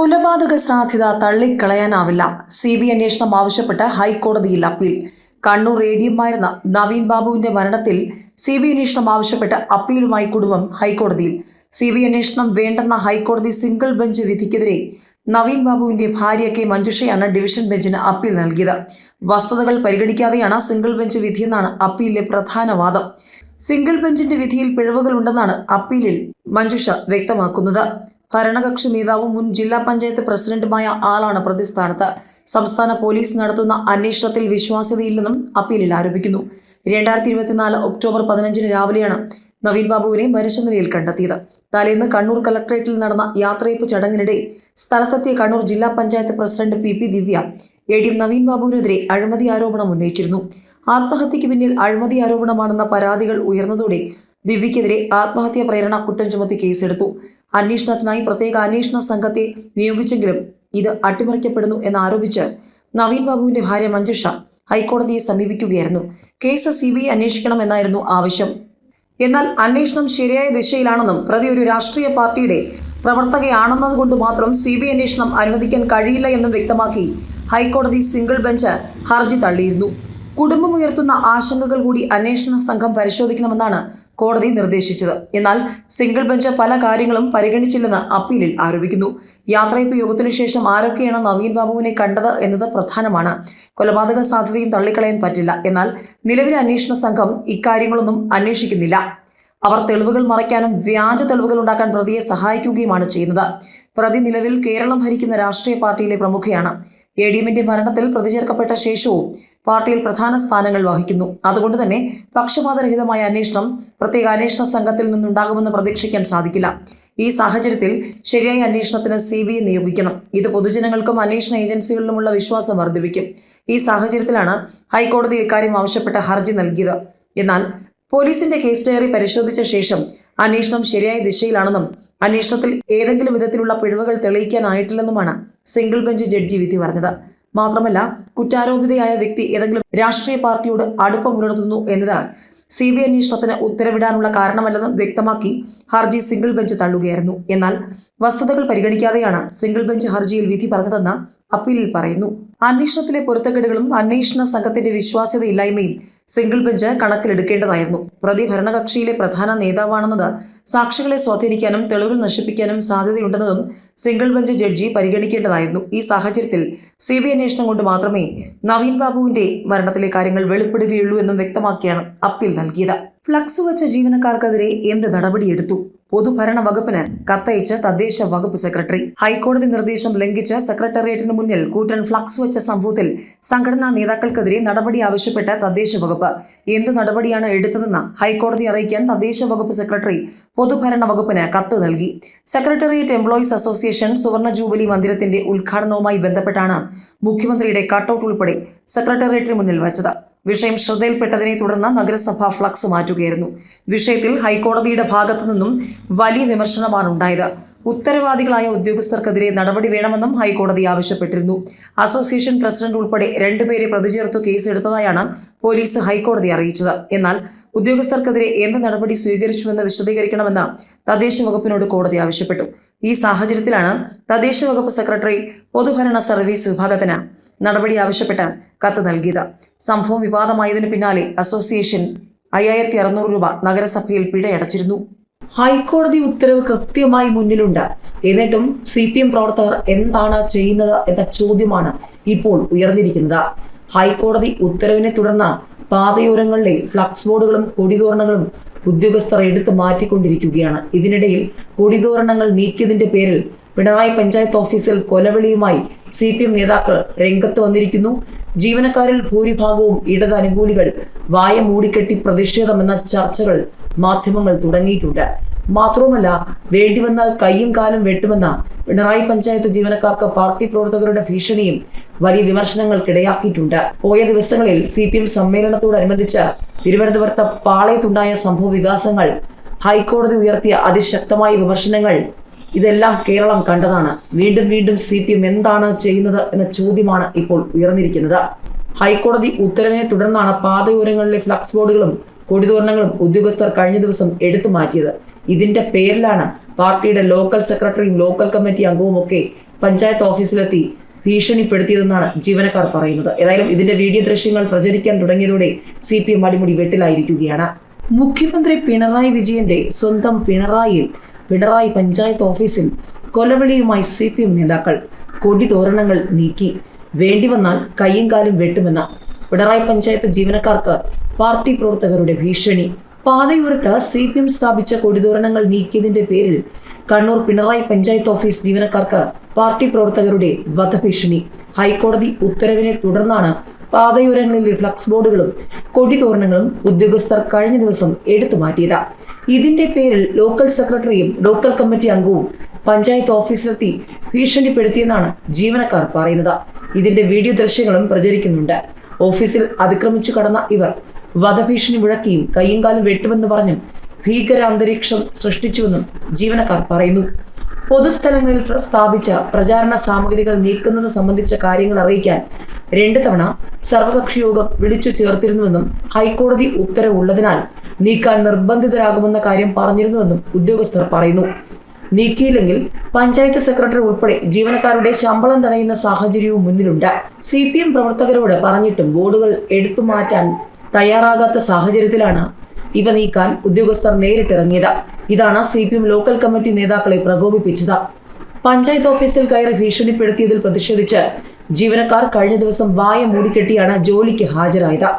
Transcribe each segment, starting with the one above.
കൊലപാതക സാധ്യത തള്ളിക്കളയാനാവില്ല. C B അന്വേഷണം ആവശ്യപ്പെട്ട് ഹൈക്കോടതിയിൽ അപ്പീൽ. കണ്ണൂർ റേഡിയമായിരുന്ന നവീൻ ബാബുവിന്റെ മരണത്തിൽ സി ബി അന്വേഷണം ആവശ്യപ്പെട്ട് അപ്പീലുമായി കുടുംബം ഹൈക്കോടതിയിൽ. സി ബി അന്വേഷണം വേണ്ടെന്ന ഹൈക്കോടതി സിംഗിൾ ബെഞ്ച് വിധിക്കെതിരെ നവീൻ ബാബുവിന്റെ ഭാര്യ കെ മഞ്ജുഷയാണ് ഡിവിഷൻ ബെഞ്ചിന് അപ്പീൽ നൽകിയത്. വസ്തുതകൾ പരിഗണിക്കാതെയാണ് സിംഗിൾ ബെഞ്ച് വിധിയെന്നാണ് അപ്പീലിലെ പ്രധാന വാദം. സിംഗിൾ ബെഞ്ചിന്റെ വിധിയിൽ പിഴവുകളുണ്ടെന്നാണ് അപ്പീലിൽ മഞ്ജുഷ വ്യക്തമാക്കുന്നത്. ഭരണകക്ഷി നേതാവും മുൻ ജില്ലാ പഞ്ചായത്ത് പ്രസിഡന്റുമായ ആളാണ് പ്രതിസ്ഥാനത്ത്. സംസ്ഥാന പോലീസ് നടത്തുന്ന അന്വേഷണത്തിൽ വിശ്വാസ്യതയില്ലെന്നും അപ്പീലിൽ ആരോപിക്കുന്നു. രണ്ടായിരത്തി ഇരുപത്തിനാല് ഒക്ടോബർ പതിനഞ്ചിന് രാവിലെയാണ് നവീൻ ബാബുവിനെ മരിച്ച നിലയിൽ കണ്ടെത്തിയത്. തലേന്ന് കണ്ണൂർ കലക്ട്രേറ്റിൽ നടന്ന യാത്രയപ്പ് ചടങ്ങിനിടെ സ്ഥലത്തെത്തിയ കണ്ണൂർ ജില്ലാ panchayat president P P Divya A D M Naveen ബാബുവിനെതിരെ അഴിമതി ആരോപണം ഉന്നയിച്ചിരുന്നു. ആത്മഹത്യയ്ക്ക് പിന്നിൽ അഴിമതി ആരോപണമാണെന്ന പരാതികൾ ഉയർന്നതോടെ ദിവ്യക്കെതിരെ ആത്മഹത്യാ പ്രേരണ കുറ്റം ചുമത്തി കേസെടുത്തു. അന്വേഷണത്തിനായി പ്രത്യേക അന്വേഷണ സംഘത്തെ നിയോഗിച്ചെങ്കിലും ഇത് അട്ടിമറിക്കപ്പെടുന്നു എന്നാരോപിച്ച് നവീൻ ബാബുവിന്റെ ഭാര്യ മഞ്ജുഷ ഹൈക്കോടതിയെ സമീപിക്കുകയായിരുന്നു. കേസ് സി ബി ഐ അന്വേഷിക്കണമെന്നായിരുന്നു ആവശ്യം. എന്നാൽ അന്വേഷണം ശരിയായ ദിശയിലാണെന്നും പ്രതി ഒരു രാഷ്ട്രീയ പാർട്ടിയുടെ പ്രവർത്തകയാണെന്നതുകൊണ്ട് മാത്രം സി ബി അന്വേഷണം അനുവദിക്കാൻ കഴിയില്ല എന്നും വ്യക്തമാക്കി ഹൈക്കോടതി സിംഗിൾ ബെഞ്ച് ഹർജി തള്ളിയിരുന്നു. കുടുംബമുയർത്തുന്ന ആശങ്കകൾ കൂടി അന്വേഷണ സംഘം പരിശോധിക്കണമെന്നാണ് കോടതി നിർദ്ദേശിച്ചത്. എന്നാൽ സിംഗിൾ ബെഞ്ച് പല കാര്യങ്ങളും പരിഗണിച്ചില്ലെന്ന് അപ്പീലിൽ ആരോപിക്കുന്നു. യാത്രയപ്പ് യോഗത്തിനു ശേഷം ആരൊക്കെയാണ് നവീൻ ബാബുവിനെ കണ്ടത് എന്നത് പ്രധാനമാണ്. കൊലപാതക സാധ്യതയും തള്ളിക്കളയാൻ പറ്റില്ല. എന്നാൽ നിലവിലെ അന്വേഷണ സംഘം ഇക്കാര്യങ്ങളൊന്നും അന്വേഷിക്കുന്നില്ല. അവർ തെളിവുകൾ മറയ്ക്കാനും വ്യാജ തെളിവുകൾ ഉണ്ടാക്കാൻ പ്രതിയെ സഹായിക്കുകയുമാണ് ചെയ്യുന്നത്. പ്രതി നിലവിൽ കേരളം ഭരിക്കുന്ന രാഷ്ട്രീയ പാർട്ടിയിലെ പ്രമുഖയാണ്. എ ഡി എമ്മിന്റെ മരണത്തിൽ പ്രതി ചേർക്കപ്പെട്ട ശേഷവും പാർട്ടിയിൽ പ്രധാന സ്ഥാനങ്ങൾ വഹിക്കുന്നു. അതുകൊണ്ട് തന്നെ പക്ഷപാതരഹിതമായ അന്വേഷണം പ്രത്യേക അന്വേഷണ സംഘത്തിൽ നിന്നുണ്ടാകുമെന്ന് പ്രതീക്ഷിക്കാൻ സാധിക്കില്ല. ഈ സാഹചര്യത്തിൽ ശരിയായ അന്വേഷണത്തിന് സി ബി ഐ നിയോഗിക്കണം. ഇത് പൊതുജനങ്ങൾക്കും അന്വേഷണ ഏജൻസികളിലുമുള്ള വിശ്വാസം വർദ്ധിപ്പിക്കും. ഈ സാഹചര്യത്തിലാണ് ഹൈക്കോടതി ഇക്കാര്യം ആവശ്യപ്പെട്ട ഹർജി നൽകിയത്. എന്നാൽ പോലീസിന്റെ കേസ് ഡയറി പരിശോധിച്ച ശേഷം അന്വേഷണം ശരിയായ ദിശയിലാണെന്നും അന്വേഷണത്തിൽ ഏതെങ്കിലും വിധത്തിലുള്ള പിഴവുകൾ തെളിയിക്കാനായിട്ടില്ലെന്നുമാണ് സിംഗിൾ ബെഞ്ച് ജഡ്ജി വിധി പറഞ്ഞത്. മാത്രമല്ല കുറ്റാരോപിതയായ വ്യക്തി ഏതെങ്കിലും രാഷ്ട്രീയ പാർട്ടിയോട് അടുപ്പം പുലർത്തുന്നു എന്നത് സി ബി അന്വേഷണത്തിന് ഉത്തരവിടാനുള്ള കാരണമല്ലെന്നും വ്യക്തമാക്കി ഹർജി സിംഗിൾ ബെഞ്ച് തള്ളുകയായിരുന്നു. എന്നാൽ വസ്തുതകൾ പരിഗണിക്കാതെയാണ് സിംഗിൾ ബെഞ്ച് ഹർജിയിൽ വിധി പറഞ്ഞതെന്ന് അപ്പീലിൽ പറയുന്നു. അന്വേഷണത്തിലെ പൊരുത്തക്കേടുകളും അന്വേഷണ സംഘത്തിന്റെ വിശ്വാസ്യതയില്ലായ്മയും സിംഗിൾ ബെഞ്ച് കണക്കിലെടുക്കേണ്ടതായിരുന്നു. പ്രതി ഭരണകക്ഷിയിലെ പ്രധാന നേതാവാണെന്നത് സാക്ഷികളെ സ്വാധീനിക്കാനും തെളിവുകൾ നശിപ്പിക്കാനും സാധ്യതയുണ്ടെന്നതും സിംഗിൾ ബെഞ്ച് ജഡ്ജി പരിഗണിക്കേണ്ടതായിരുന്നു. ഈ സാഹചര്യത്തിൽ സി ബി അന്വേഷണം കൊണ്ട് മാത്രമേ നവീൻ ബാബുവിന്റെ മരണത്തിലെ കാര്യങ്ങൾ വെളിപ്പെടുകയുള്ളൂ എന്നും വ്യക്തമാക്കിയാണ് അപ്പീൽ നൽകിയത്. ഫ്ലക്സ് വച്ച ജീവനക്കാർക്കെതിരെ എന്ത് നടപടിയെടുത്തു? പൊതുഭരണ വകുപ്പിന് കത്തയച്ച് തദ്ദേശ വകുപ്പ് സെക്രട്ടറി. ഹൈക്കോടതി നിർദ്ദേശം ലംഘിച്ച് സെക്രട്ടേറിയറ്റിന് മുന്നിൽ കൂറ്റൻ ഫ്ലക്സ് വെച്ച സംഭവത്തിൽ സംഘടനാ നേതാക്കൾക്കെതിരെ നടപടി ആവശ്യപ്പെട്ട തദ്ദേശ വകുപ്പ്. എന്തു നടപടിയാണ് എടുത്തതെന്ന് ഹൈക്കോടതി അറിയിക്കാൻ തദ്ദേശ വകുപ്പ് സെക്രട്ടറി പൊതുഭരണ വകുപ്പിന് കത്ത് നൽകി. സെക്രട്ടേറിയറ്റ് എംപ്ലോയീസ് അസോസിയേഷൻ സുവർണ ജൂബിലി മന്ദിരത്തിന്റെ ഉദ്ഘാടനവുമായി ബന്ധപ്പെട്ടാണ് മുഖ്യമന്ത്രിയുടെ കട്ടൌട്ട് ഉൾപ്പെടെ സെക്രട്ടേറിയറ്റിന് മുന്നിൽ വച്ചത്. വിഷയം ശ്രദ്ധയിൽപ്പെട്ടതിനെ തുടർന്ന് നഗരസഭ ഫ്ലക്സ് മാറ്റുകയായിരുന്നു. വിഷയത്തിൽ ഹൈക്കോടതിയുടെ ഭാഗത്തു നിന്നും വലിയ വിമർശനമാണ് ഉണ്ടായത്. ഉത്തരവാദികളായ ഉദ്യോഗസ്ഥർക്കെതിരെ നടപടി വേണമെന്നും ഹൈക്കോടതി ആവശ്യപ്പെട്ടിരുന്നു. അസോസിയേഷൻ പ്രസിഡന്റ് ഉൾപ്പെടെ രണ്ടുപേരെ പ്രതി കേസ് കേസെടുത്തതായാണ് പോലീസ് ഹൈക്കോടതി അറിയിച്ചത്. എന്നാൽ ഉദ്യോഗസ്ഥർക്കെതിരെ എന്ത് നടപടി സ്വീകരിച്ചുവെന്ന് വിശദീകരിക്കണമെന്ന് തദ്ദേശ വകുപ്പിനോട് കോടതി ആവശ്യപ്പെട്ടു. ഈ സാഹചര്യത്തിലാണ് തദ്ദേശ വകുപ്പ് സെക്രട്ടറി പൊതുഭരണ സർവീസ് വിഭാഗത്തിന് നടപടി ആവശ്യപ്പെട്ട് കത്ത് നൽകിയത്. സംഭവം വിവാദമായതിനു പിന്നാലെ അസോസിയേഷൻ അയ്യായിരത്തി അറുന്നൂറ് രൂപ നഗരസഭയിൽ പിഴയടച്ചിരുന്നു. ഹൈക്കോടതി ഉത്തരവ് കൃത്യമായി മുന്നിലുണ്ട്. എന്നിട്ടും സി പി എം പ്രവർത്തകർ എന്താണ് ചെയ്യുന്നത് എന്ന ചോദ്യമാണ് ഇപ്പോൾ ഉയർന്നിരിക്കുന്നത്. ഹൈക്കോടതി ഉത്തരവിനെ തുടർന്ന് പാതയോരങ്ങളിലെ ഫ്ലക്സ് ബോർഡുകളും കൊടിതോരണങ്ങളും ഉദ്യോഗസ്ഥർ എടുത്തു മാറ്റിക്കൊണ്ടിരിക്കുകയാണ്. ഇതിനിടയിൽ കൊടിതോരണങ്ങൾ നീക്കിയതിന്റെ പേരിൽ പിണറായി പഞ്ചായത്ത് ഓഫീസിൽ കൊലവിളിയുമായി സി പി എം നേതാക്കൾ രംഗത്ത് വന്നിരിക്കുന്നു. ജീവനക്കാരിൽ ഭൂരിഭാഗവും ഇടത് അനുകൂലികൾ വായ മൂടിക്കെട്ടി പ്രതിഷേധമെന്ന ചർച്ചകൾ മാധ്യമങ്ങൾ തുടങ്ങിയിട്ടുണ്ട്. മാത്രവുമല്ല വേണ്ടിവന്നാൽ കൈയും കാലും വെട്ടുമെന്ന പിണറായി പഞ്ചായത്ത് ജീവനക്കാർക്ക് പാർട്ടി പ്രവർത്തകരുടെ ഭീഷണിയും വലിയ വിമർശനങ്ങൾക്കിടയാക്കിയിട്ടുണ്ട്. പോയ ദിവസങ്ങളിൽ സി പി എം സമ്മേളനത്തോടനുബന്ധിച്ച് തിരുവനന്തപുരത്ത് പാളയത്തുണ്ടായ സംഭവ വികാസങ്ങൾ ഹൈക്കോടതി ഉയർത്തിയ അതിശക്തമായ വിമർശനങ്ങൾ ഇതെല്ലാം കേരളം കണ്ടതാണ്. വീണ്ടും വീണ്ടും സി പി എം എന്താണ് ചെയ്യുന്നത് എന്ന ചോദ്യമാണ് ഇപ്പോൾ ഉയർന്നിരിക്കുന്നത്. ഹൈക്കോടതി ഉത്തരവിനെ തുടർന്നാണ് പാതയോരങ്ങളിലെ ഫ്ലക്സ് ബോർഡുകളും കൊടിതോരണങ്ങളും ഉദ്യോഗസ്ഥർ കഴിഞ്ഞ ദിവസം എടുത്തു മാറ്റിയത്. ഇതിന്റെ പേരിലാണ് പാർട്ടിയുടെ ലോക്കൽ സെക്രട്ടറിയും ലോക്കൽ കമ്മിറ്റി അംഗവും ഒക്കെ പഞ്ചായത്ത് ഓഫീസിലെത്തി ഭീഷണിപ്പെടുത്തിയതെന്നാണ് ജീവനക്കാർ പറയുന്നത്. ഏതായാലും ഇതിന്റെ വീഡിയോ ദൃശ്യങ്ങൾ പ്രചരിക്കാൻ തുടങ്ങിയതോടെ സി പി എം അടിമുടി വെട്ടിലായിരിക്കുകയാണ്. മുഖ്യമന്ത്രി പിണറായി വിജയന്റെ സ്വന്തം പിണറായിയിൽ പിണറായി പഞ്ചായത്ത് ഓഫീസിൽ കൊലവിളിയുമായി സി പി എം നേതാക്കൾ കൊടിതോരണങ്ങൾ നീക്കി. വേണ്ടി വന്നാൽ കൈയും കാലും വെട്ടുമെന്ന പിണറായി പഞ്ചായത്ത് ജീവനക്കാർക്ക് പാർട്ടി പ്രവർത്തകരുടെ ഭീഷണി. പാതയോരത്ത് സി പി എം സ്ഥാപിച്ച കൊടിതോരണങ്ങൾ നീക്കിയതിന്റെ പേരിൽ കണ്ണൂർ പിണറായി പഞ്ചായത്ത് ഓഫീസ് ജീവനക്കാർക്ക് പാർട്ടി പ്രവർത്തകരുടെ വധഭീഷണി. ഹൈക്കോടതി ഉത്തരവിനെ തുടർന്നാണ് പാതയോരങ്ങളിൽ ഫ്ലക്സ് ബോർഡുകളും കൊടിതോരണങ്ങളും ഉദ്യോഗസ്ഥർ കഴിഞ്ഞ ദിവസം എടുത്തു മാറ്റിയത്. ഇതിന്റെ പേരിൽ ലോക്കൽ സെക്രട്ടറിയും ലോക്കൽ കമ്മിറ്റി അംഗവും പഞ്ചായത്ത് ഓഫീസിലെത്തി ഭീഷണിപ്പെടുത്തിയെന്നാണ് ജീവനക്കാർ പറയുന്നത്. ഇതിന്റെ വീഡിയോ ദൃശ്യങ്ങളും പ്രചരിക്കുന്നുണ്ട്. ഓഫീസിൽ അതിക്രമിച്ചു കടന്ന ഇവർ വധഭീഷണി മുഴക്കിയും കയ്യും കാലും വെട്ടുമെന്ന് പറഞ്ഞും ഭീകരാന്തരീക്ഷം സൃഷ്ടിച്ചുവെന്നും ജീവനക്കാർ പറയുന്നു. പൊതുസ്ഥലങ്ങളിൽ സ്ഥാപിച്ച പ്രചാരണ സാമഗ്രികൾ നീക്കുന്നത് സംബന്ധിച്ച കാര്യങ്ങൾ അറിയിക്കാൻ രണ്ട് തവണ സർവകക്ഷി യോഗം വിളിച്ചു ചേർത്തിരുന്നുവെന്നും ഹൈക്കോടതി ഉത്തരവുള്ളതിനാൽ നീക്കാൻ നിർബന്ധിതരാകുമെന്ന കാര്യം പറഞ്ഞിരുന്നുവെന്നും ഉദ്യോഗസ്ഥർ പറയുന്നു. നീക്കിയില്ലെങ്കിൽ പഞ്ചായത്ത് സെക്രട്ടറി ഉൾപ്പെടെ ജീവനക്കാരുടെ ശമ്പളം തടയുന്ന സാഹചര്യവും മുന്നിലുണ്ട്. സി പി എം പ്രവർത്തകരോട് പറഞ്ഞിട്ടും ബോർഡുകൾ എടുത്തു മാറ്റാൻ തയ്യാറാകാത്ത സാഹചര്യത്തിലാണ് ഇവ നീക്കാൻ ഉദ്യോഗസ്ഥർ നേരിട്ടിറങ്ങിയത്. ഇതാണ് C P M local committee നേതാക്കളെ പ്രകോപിപ്പിച്ചത്. പഞ്ചായത്ത് ഓഫീസിൽ കയറി ഭീഷണിപ്പെടുത്തിയതിൽ പ്രതിഷേധിച്ച് ജീവനക്കാർ കഴിഞ്ഞ ദിവസം വായ മൂടിക്കെട്ടിയാണ് ജോലിക്ക് ഹാജരായത്.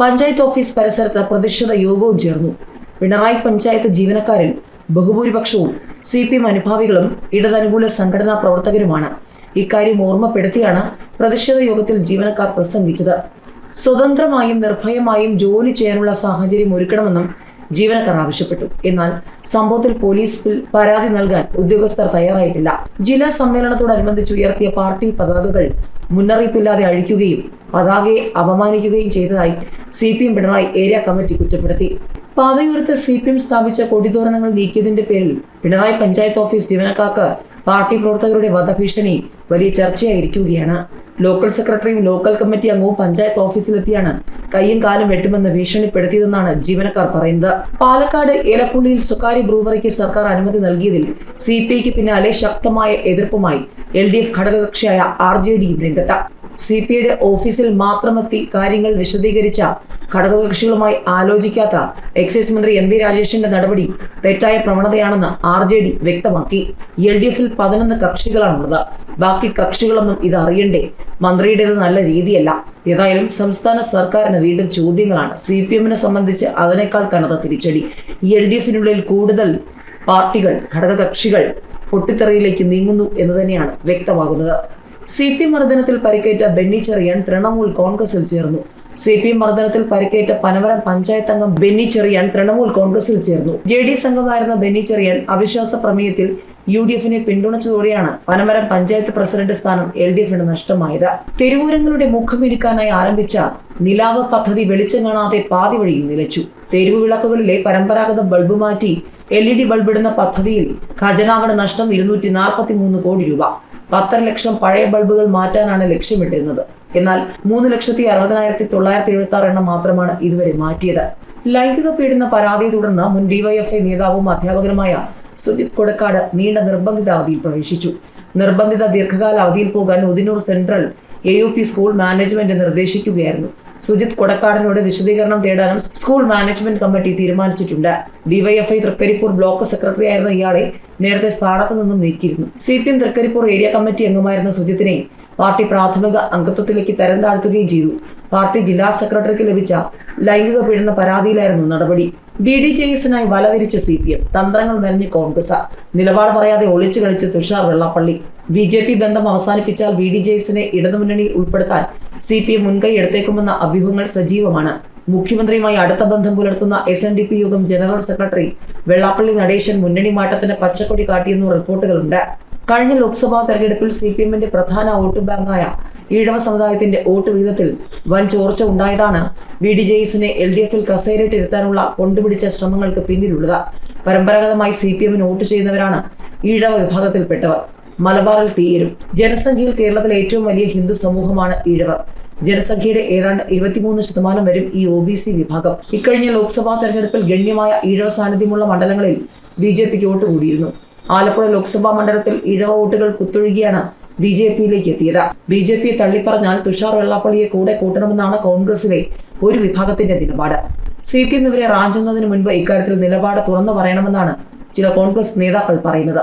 പഞ്ചായത്ത് ഓഫീസ് പരിസരത്ത് പ്രതിഷേധ യോഗവും ചേർന്നു. പിണറായി പഞ്ചായത്ത് ജീവനക്കാരിൽ ബഹുഭൂരിപക്ഷവും സി പി എം അനുഭാവികളും ഇടതനുകൂല സംഘടനാ പ്രവർത്തകരുമാണ്. ഇക്കാര്യം ഓർമ്മപ്പെടുത്തിയാണ് പ്രതിഷേധ യോഗത്തിൽ ജീവനക്കാർ പ്രസംഗിച്ചത്. സ്വതന്ത്രമായും നിർഭയമായും ജോലി ചെയ്യാനുള്ള സാഹചര്യം ഒരുക്കണമെന്നും ജീവനക്കാർ ആവശ്യപ്പെട്ടു. എന്നാൽ സംഭവത്തിൽ പോലീസിൽ പരാതി നൽകാൻ ഉദ്യോഗസ്ഥർ തയ്യാറായിട്ടില്ല. ജില്ലാ സമ്മേളനത്തോടനുബന്ധിച്ച് ഉയർത്തിയ പാർട്ടി പതാകകൾ മുന്നറിയിപ്പില്ലാതെ അഴിക്കുകയും പതാകയെ അപമാനിക്കുകയും ചെയ്തതായി C P M Pinarayi area committee കുറ്റപ്പെടുത്തി. പാതയോരത്ത് സി പി എം സ്ഥാപിച്ച കൊടിതോരണങ്ങൾ നീക്കിയതിന്റെ പേരിൽ പിണറായി പഞ്ചായത്ത് ഓഫീസ് ജീവനക്കാർക്ക് പാർട്ടി പ്രവർത്തകരുടെ വധഭീഷണി വലിയ ചർച്ചയായിരിക്കുകയാണ്. ലോക്കൽ സെക്രട്ടറിയും ലോക്കൽ കമ്മിറ്റി അംഗവും പഞ്ചായത്ത് ഓഫീസിലെത്തിയാണ് കൈയും കാലും വെട്ടുമെന്ന് ഭീഷണിപ്പെടുത്തിയതെന്നാണ് ജീവനക്കാർ പറയുന്നത്. പാലക്കാട് ഏലപ്പുള്ളിയിൽ സ്വകാര്യ ബ്രൂവറിക്ക് സർക്കാർ അനുമതി നൽകിയതിൽ സി പി ഐക്ക് പിന്നാലെ ശക്തമായ എതിർപ്പുമായി എൽ ഡി എഫ് ഘടകകക്ഷിയായ ആർ ജെ ഡിയും രംഗത്ത്. സി പി ഐയുടെ ഓഫീസിൽ മാത്രമെത്തി കാര്യങ്ങൾ വിശദീകരിച്ച ഘടകകക്ഷികളുമായി ആലോചിക്കാത്ത എക്സൈസ് മന്ത്രി എം വി രാജേഷിന്റെ നടപടി തെറ്റായ പ്രവണതയാണെന്ന് ആർ ജെ ഡി വ്യക്തമാക്കി. എൽ ഡി എഫിൽ പതിനൊന്ന് കക്ഷികളാണുള്ളത്. ബാക്കി കക്ഷികളൊന്നും ഇത് അറിയണ്ടേ? മന്ത്രിയുടേത് നല്ല രീതിയല്ല. ഏതായാലും സംസ്ഥാന സർക്കാരിന് വീണ്ടും ചോദ്യങ്ങളാണ്. സി പി എമ്മിനെ സംബന്ധിച്ച് അതിനേക്കാൾ കനത്ത തിരിച്ചടി. എൽ ഡി എഫിനുള്ളിൽ കൂടുതൽ പാർട്ടികൾ ഘടകകക്ഷികൾ പൊട്ടിത്തെറിയിലേക്ക് നീങ്ങുന്നു എന്ന് തന്നെയാണ് വ്യക്തമാകുന്നത്. സി പി മർദ്ദനത്തിൽ പരിക്കേറ്റ ബെന്നി ചെറിയാൻ തൃണമൂൽ കോൺഗ്രസിൽ ചേർന്നു. സി പി മർദ്ദനത്തിൽ പരിക്കേറ്റ പനവരം പഞ്ചായത്ത് അംഗം ബെന്നി ചെറിയാൻ തൃണമൂൽ കോൺഗ്രസിൽ ചേർന്നു. ജെ ഡി എസ് അംഗമായിരുന്ന ബെന്നി ചെറിയാൻ അവിശ്വാസ പ്രമേയത്തിൽ യു ഡി എഫിനെ പിന്തുണച്ചതോടെയാണ് പനമരം പഞ്ചായത്ത് പ്രസിഡന്റ് സ്ഥാനം എൽ ഡി എഫിന് നഷ്ടമായത്. തെരുവൂരങ്ങളുടെ മുഖമിരിക്കാനായി ആരംഭിച്ച നിലാവ് പദ്ധതി വെളിച്ചം കാണാതെ പാതി വഴിയിൽ നിലച്ചു. തെരുവ് വിളക്കുകളിലെ പരമ്പരാഗത ബൾബ് മാറ്റി എൽ ഇ ഡി ബൾബിടുന്ന പദ്ധതിയിൽ ഖജനാവിന് നഷ്ടം ഇരുന്നൂറ്റി നാൽപ്പത്തി മൂന്ന് കോടി രൂപ. പത്തര ലക്ഷം പഴയ ബൾബുകൾ മാറ്റാനാണ് ലക്ഷ്യമിട്ടിരുന്നത്. എന്നാൽ മൂന്ന് ലക്ഷത്തി അറുപതിനായിരത്തി തൊള്ളായിരത്തി എഴുപത്തി ആറ് എണ്ണം മാത്രമാണ് ഇതുവരെ മാറ്റിയത്. ലൈംഗിക പീഡന പരാതിയെ തുടർന്ന് മുൻ ഡിവൈഎഫ്ഐ നേതാവും അധ്യാപകനുമായ സുജിത് കൊടക്കാട് നീണ്ട നിർബന്ധിത അവധിയിൽ പ്രവേശിച്ചു. നിർബന്ധിത ദീർഘകാല അവധിയിൽ പോകാൻ Udinur central A U P school management നിർദ്ദേശിക്കുകയായിരുന്നു. Sujith കൊടക്കാടിനോട് വിശദീകരണം തേടാനും സ്കൂൾ മാനേജ്മെന്റ് കമ്മിറ്റി തീരുമാനിച്ചിട്ടുണ്ട്. ഡിവൈഎഫ്ഐ തൃക്കരിപ്പൂർ ബ്ലോക്ക് സെക്രട്ടറി ആയിരുന്ന ഇയാളെ നേരത്തെ സ്ഥാനത്ത് നിന്നും നീക്കിയിരുന്നു. C P M Thrikaripur area committee അംഗമായിരുന്ന സുജിത്തിനെ പാർട്ടി പ്രാഥമിക അംഗത്വത്തിലേക്ക് തരം താഴ്ത്തുകയും ചെയ്തു. പാർട്ടി ജില്ലാ സെക്രട്ടറിക്ക് ലഭിച്ച ലൈംഗിക പീഡന പരാതിയിലായിരുന്നു നടപടി. ഡി ഡി എസിനായി വലവിരിച്ച സി പി എം. തന്ത്രങ്ങൾ മെനഞ്ഞ് കോൺഗ്രസ്. നിലപാട് പറയാതെ ഒളിച്ചു കളിച്ച് Thushar Vellappally. B J P ബന്ധം അവസാനിപ്പിച്ചാൽ ബി ഡി ജെ എസിനെ ഇടതുമുന്നണിയിൽ ഉൾപ്പെടുത്താൻ സി പി എം മുൻകൈ എടുത്തേക്കുമെന്ന അഭ്യൂഹങ്ങൾ സജീവമാണ്. മുഖ്യമന്ത്രിയുമായി അടുത്ത ബന്ധം പുലർത്തുന്ന S N D P Yogam general secretary Vellappally Natesan മുന്നണി മാറ്റത്തിന് പച്ചക്കൊടി കാട്ടിയെന്നും റിപ്പോർട്ടുകളുണ്ട്. കഴിഞ്ഞ ലോക്സഭാ തെരഞ്ഞെടുപ്പിൽ സി പി എമ്മിന്റെ പ്രധാന വോട്ട് ബാങ്കായ ഈഴവ സമുദായത്തിന്റെ വോട്ട് വിഹിതത്തിൽ വൻ ചോർച്ച ഉണ്ടായതാണ് ബി ഡി ജെ എസിനെ എൽ ഡി എഫിൽ കസേരയിട്ടിരുത്താനുള്ള കൊണ്ടുപിടിച്ച ശ്രമങ്ങൾക്ക് പിന്നിലുള്ളത്. പരമ്പരാഗതമായി സി പി എമ്മിന് വോട്ട് ചെയ്യുന്നവരാണ് ഈഴവ വിഭാഗത്തിൽപ്പെട്ടവർ. മലബാറിൽ തീയരും. ജനസംഖ്യയിൽ കേരളത്തിലെ ഏറ്റവും വലിയ ഹിന്ദു സമൂഹമാണ് ഈഴവർ. ജനസംഖ്യയുടെ ഏതാണ്ട് ഇരുപത്തിമൂന്ന് ശതമാനം വരും ഈ ഒ ബി സി വിഭാഗം. ഇക്കഴിഞ്ഞ ലോക്സഭാ തെരഞ്ഞെടുപ്പിൽ ഗണ്യമായ ഈഴവ സാന്നിധ്യമുള്ള മണ്ഡലങ്ങളിൽ ബി ജെ പിക്ക് വോട്ട് കൂടിയിരുന്നു. ആലപ്പുഴ ലോക്സഭാ മണ്ഡലത്തിൽ ഇഴവ വോട്ടുകൾ കുത്തൊഴുകിയാണ് ബി ജെ പിയിലേക്ക് എത്തിയത്. ബി ജെ പിയെ തള്ളിപ്പറഞ്ഞാൽ തുഷാർ വെള്ളാപ്പള്ളിയെ കൂടെ കൂട്ടണമെന്നാണ് കോൺഗ്രസിലെ ഒരു വിഭാഗത്തിന്റെ നിലപാട്. സി പി എം ഇവരെ റാഞ്ചുന്നതിന് മുൻപ് ഇക്കാര്യത്തിൽ നിലപാട് തുറന്നു പറയണമെന്നാണ് ചില കോൺഗ്രസ് നേതാക്കൾ പറയുന്നത്.